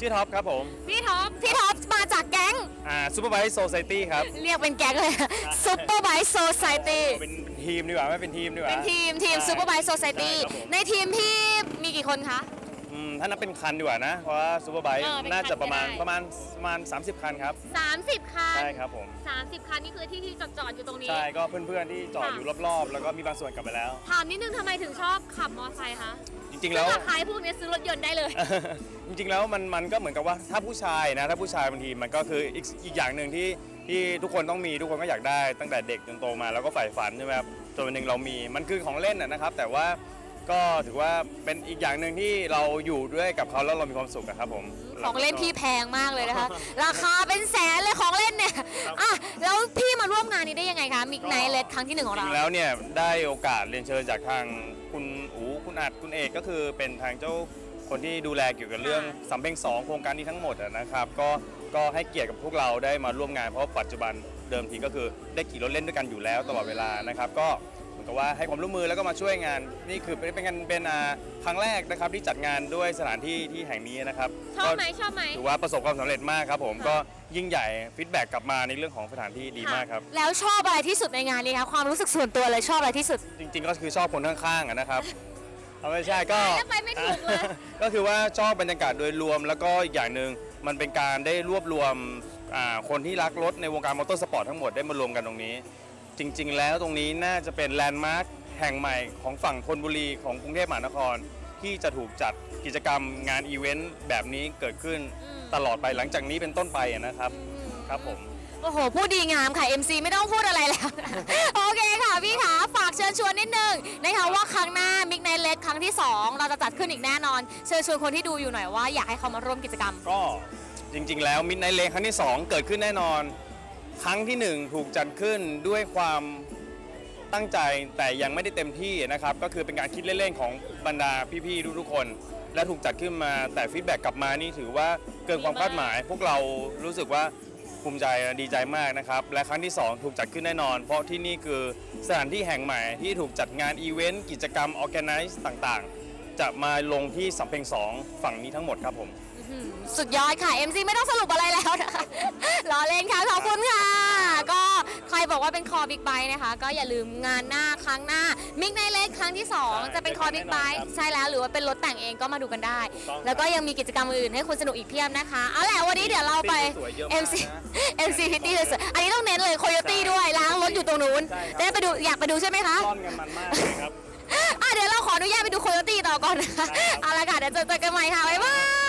ชื่อท็อปครับผม พี่ท็อปพี่ท็อปมาจากแก๊งอ่าซูเปอร์ไบค์โซซตี้ครับ เรียกเป็นแก๊งเลยซุปเปอร์ไบค์โซซตี้เป็นเป็นทีมดีกว่าไม่เป็นทีมดีกว่า เป็นทีมทีมใช่ซูเปอร์ไบค์โซซตี้ใช่ครับผมในทีมพี่มีกี่คนคะอืมถ้านับเป็นคันดีกว่านะ เพราะว่าซูเปอร์ไบค์เออเป็นคันน่าจะประมาณก็ได้ประมาณประมาณ 30 คันครับ 30 คัน ใช่ครับผม 30 คันนี่คือที่ที่จอดจอดๆอยู่ตรงนี้ ใช่ ก็เพื่อนๆที่จอดค่ะอยู่รอบๆ แล้วก็มีบางส่วนกลับไปแล้ว ถามนิดนึงทำไมถึงชอบขับมอเตอร์ไซค์คะจ ริงๆแล้วซึ่ราคาพวกนี้ซื้อรถยนต์ได้เลย จริงๆแล้วมันมันก็เหมือนกับว่าถ้าผู้ชายนะถ้าผู้ชายบางทีมันก็คืออีกอีกอย่างหนึ่งที่ที่ทุกคนต้องมีทุกคนก็อยากได้ตั้งแต่เด็กจนโตมาแล้วก็ใฝ่ฝันใช่ไหมครับจนวันหนึ่งเรามีมันคือของเล่นนะนะครับ แต่ว่าก็ถือว่าเป็นอีกอย่างหนึ่งที่เราอยู่ด้วยกับเขาแล้วเรามีความสุขอะครับผมของเล่นพี่แพงมากเลยนะคะ ราคาเป็นแสนเลยของเล่นเนี่ยอะแล้วพี่มา ร่วมงานนี้ได้ยังไงคะมิกไนเลสครั้งที่หนึ่งของจเรา ริงๆแล้วเนี่ยได้โอกาสเรียนเชิญจากทางคุณอูคุณอัดคุณเอกก็คือเป็นทางเจ้าคนที่ดูแลเกี่ยวกับเรื่องค่ะสำเพ็งสองโครงการนี้ทั้งหมดอะนะครับก็ก็ให้เกียรติกับพวกเราได้มาร่วมงานเพราะปัจจุบันเดิมทีก็คือได้ขี่รถเล่นด้วยกันอยู่แล้วตลอดเวลานะครับก็เหมือนกับว่าให้ความร่วมมือแล้วก็มาช่วยงาน นี่คือเป็นเป็นงานเป็นอ่าครั้งแรกนะครับที่จัดงานด้วยสถานที่ที่แห่งนี้นะครับชอบไหมก็ ชอบไหม ถือว่าประสบความสำเร็จมากครับผมค่ะก็ ยิ่งใหญ่ฟีดแบ็กกลับมาในเรื่องของสถานที่ดีมากครับ แล้วชอบอะไรที่สุดในงานนี้คะความรู้สึกส่วนตัวเลยชอบอะไรที่สุด จริง ๆ ก็คือชอบคนข้างๆอะนะครับเอาไม่ใช่ก็แล้วไปไม่ถูกเลย ก็คือว่าชอบบรรยากาศโดยรวม แล้วก็อีกอย่างหนึ่งมันเป็นการได้รวบรวมอ่าคนที่รักรถในวงการมอเตอร์สปอร์ตทั้งหมดได้มารวมกันตรงนี้ จริง ๆ แล้วตรงนี้น่าจะเป็นแลนด์มาร์คแห่งใหม่ของฝั่งธนบุรีของกรุงเทพมหานคร ที่จะถูกจัดกิจกรรมงานอีเวนต์แบบนี้เกิดขึ้นอืมตลอดไปหลังจากนี้เป็นต้นไปอะนะครับครับผมโอ้โห พูดดีงามค่ะ MC ไม่ต้องพูดอะไรแล้ว โอเคค่ะพี่ขาฝากเชิญชวนนิดนึงนะคะว่าครั้งหน้ามิกไนเลสครั้งที่ 2 เราจะจัดขึ้นอีกแน่นอน เชิญชวนคนที่ดูอยู่หน่อยว่าอยากให้เขามาร่วมกิจกรรม ก็จริง ๆ แล้วมิดไนเลครั้งที่ 2 เกิดขึ้นแน่นอน ครั้งที่ 1 ถูกจัดขึ้นด้วยความ ตั้งใจแต่ยังไม่ได้เต็มที่นะครับ ก็คือเป็นการคิดเล่นๆของบรรดาพี่ๆทุกๆคน และถูกจัดขึ้นมาแต่ฟีดแบ็กกลับมานี่ถือว่าเกินความคาดหมาย พวกเรารู้สึกว่าภูมิใจดีใจมากนะครับ และครั้งที่ 2 ถูกจัดขึ้นแน่นอน เพราะที่นี่คือสถานที่แห่งใหม่ที่ถูกจัดงานอีเวนต์กิจกรรมออแกไนซ์ต่างๆ จะมาลงที่สำเพ็งสองฝั่งนี้ทั้งหมดครับผม สุดยอดค่ะ MC ไม่ต้องสรุปอะไรแล้วนะคะล้อเล่นค่ะ ขอบคุณค่ะ บอกว่าเป็นคอบิ๊กไบค์นะคะ ก็อย่าลืมงานหน้าครั้งหน้ามิกไนเล็กครั้งที่ใช่2จะเป็นคอบิ๊กไบค์ครับใช่แล้วหรือว่าเป็นรถแต่งเองก็มาดูกันได้ถูกต้องครับแล้วก็ยังมีกิจกรรมอื่นให้คุณสนุกอีกเพียบนะคะ เอาแหละวันนี้เดี๋ยวเราไปสวยๆเยอะมาก MC นะ MC พิตตี้สวยๆอันนี้ต้องเน้นเลยโคโยตี้ด้วยล้างรถอยู่ตรงนู้นใช่ครับได้ไปดูอยากไปดูใช่ไหมคะร่อนกันมันมากเลยครับอะเดี๋ยวเราขออนุญาตไปดูโคโยตี้ต่อก่อนนะคะได้ครับเอาละค่ะเดี๋ยวเจอกันใหม่ค่ะบ๊ายบาย